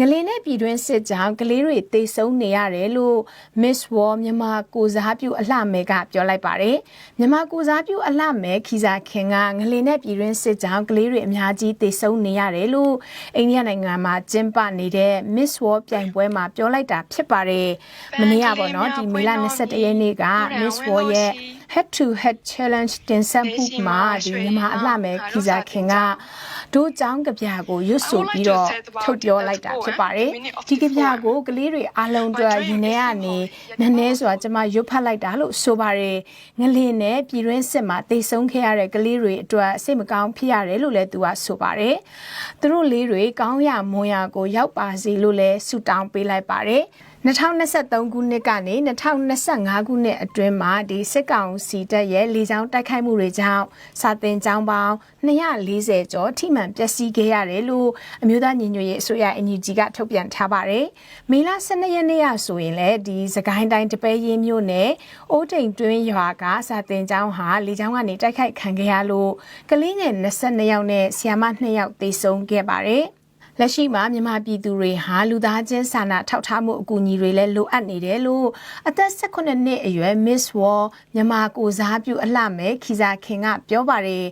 ငလင်းနဲ့ပြည်တွင်းစစ်ကြောင့်ကလေးတွေတေဆုံးနေရတယ်လို့ Miss War မြန်မာကိုစားပြုအလှမဲကပြောလိုက်ပါတယ်။မြန်မာကိုစားပြုအလှမဲခီစာခင်ကငလင်းနဲ့ပြည်တွင်းစစ်ကြောင့်ကလေးတွေအများကြီးတေဆုံးနေရတယ်လို့အိန္ဒိယနိုင်ငံမှာကျင်းပနေတဲ့ Miss War ပြိုင်ပွဲမှာပြောလိုက်တာဖြစ်ပါတယ်။မနေ့ကပေါ့နော်ဒီမေလ22ရက်နေ့က Miss War ရဲ့ head to head challenge တင်ဆက်မှုမှာဒီမြန်မာအလှမဲခီစာခင်က တို့ចောင်းကြပြကိုရွတ်ဆိုပြီးတော့ထုတ်ပြောလိုက်တာဖြစ်ပါတယ်ဒီကြပြကိုကလေးတွေအားလုံးအတွက်ရင်ထဲကနေနည်းနည်းဆိုတာကျွန်မရွတ်ဖတ်လိုက်တာလို့ဆိုပါတယ်ငလင်းနဲ့ပြည်တွင်းစစ်မှာတိတ်ဆုံးခဲ့ရတဲ့ကလေးတွေအတွက်စိတ်မကောင်းဖြစ်ရတယ်လို့လည်းသူကဆိုပါတယ်သူတို့လေးတွေကောင်းရမွန်ရကိုရောက်ပါစေလို့လည်းဆုတောင်းပေးလိုက်ပါတယ် 2023ခုနှစ်ကနေ2025ခုနှစ်အတွင်းမှာဒီစစ်ကောင်စီတပ်ရဲ့လေကြောင်းတိုက်ခိုက်မှုတွေကြောင့်စာတင်ကျောင်းပေါင်း240ကျော်ထိမှန်ပျက်စီးခဲ့ရတယ်လို့အမျိုးသားညီညွတ်ရေးအစိုးရအင်ဂျီဂျီကထုတ်ပြန်ထားပါတယ်။မေလ12ရက်နေ့ရဆိုရင်လည်းဒီစကိုင်းတိုင်းတပဲရင်းမြို့နယ်အိုးတိမ်တွင်းရွာကစာတင်ကျောင်းဟာလေကြောင်းကနေတိုက်ခိုက်ခံခဲ့ရလို့ကလေးငယ်22ယောက်နဲ့ဆ iam 2ယောက်သေဆုံးခဲ့ပါတယ်။ လက်ရှိမှာမြန်မာပြည်သူတွေဟာလူသားချင်းစာနာထောက်ထားမှုအကူအညီတွေလည်းလိုအပ်နေတယ်လို့အသက်18နှစ်အရွယ် Miss War မြန်မာကိုစားပြုအလှမဲ့ခီစာခင်ကပြောပါတယ်